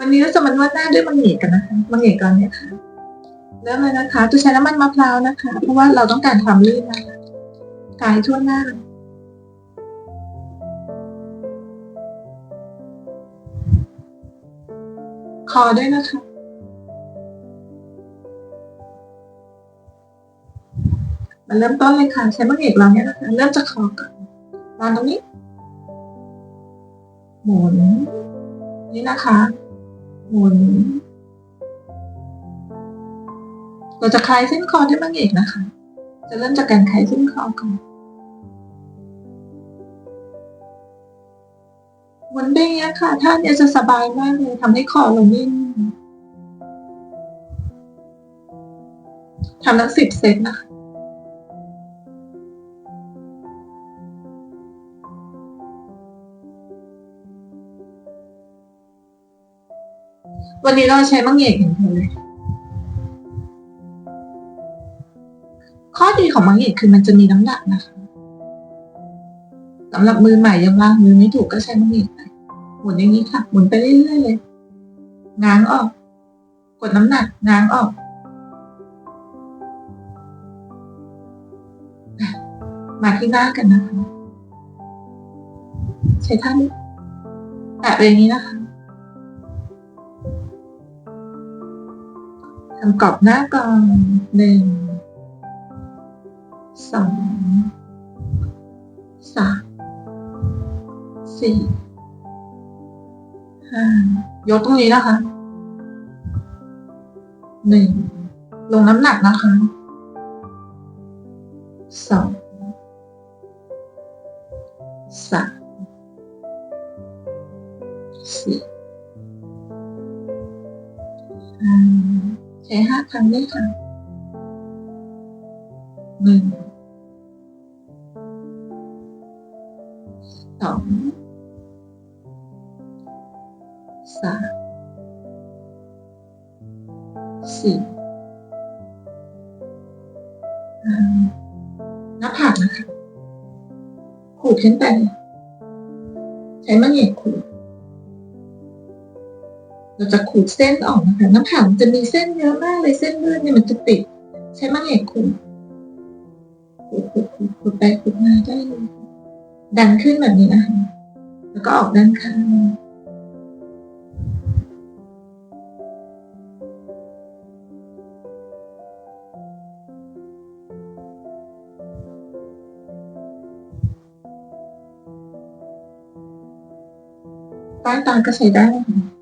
วันนี้เราจะมานวดหน้าด้วยมังเหกกันนะคะมังเหกก่อนเนี่ยค่ะเริ่มเลยนะคะจะใช้น้ำมันมะพร้าวนะคะ เพราะว่าเราต้องการความลื่นนะคะกายทั่วหน้า คอด้วยนะคะมาเริ่มต้นเลยค่ะ ใช้มะเหกเราเนี่ยนะคะ เริ่มจากคอก่อนวางตรงนี้หมุนนี่นะคะ หมุนเราจะคลายเส้นคอด้วยมะเหกนะคะ จะเริ่มจากการคลายเส้นคอก่อนหมุนไปอย่างเงี้ยค่ะ ท่าเนี้ยจะสบายมากเลยทำให้คอเรานิ่งทำทั้งสิบเซตนะคะ วันนี้เราใช้มังเหยกอย่างเดียวเลยข้อดีของมังเหยกคือมันจะมีน้ำหนักนะคะสำหรับมือใหม่ยังวางมือไม่ถูกก็ใช้มังเหยกไปหมุนอย่างนี้ค่ะ หมุนไปเรื่อยๆเลยง้างออก กดน้ำหนักง้างออกมาที่หน้ากันนะคะ ใช้ท่านแตะไปอย่างนี้นะคะ ทำกรอบหน้ากอนหนึ่งสองสามสี่ห้ายกตรงนี้นะคะหนึ่งลงน้ำหนักนะคะสองสามสี่ห้า ใช้ห้าครั้งด้วยค่ะหนึ่งสองสามสี่ห้าน้าผากนะคะขูดขึ้นไป ใช้มะเหยกขูด เราจะขูดเส้นออกนะคะน้ำผังจะมีเส้นเยอะมากเลยเส้นเลือดเนี่ยมันจะติด ใช้มะเหงกขูดขูดขูดขูดขูดไปขูดมาได้เลยดันขึ้นแบบนี้นะคะแล้วก็ออกด้านข้างใต้ตาก็ใช้ได้นะคะ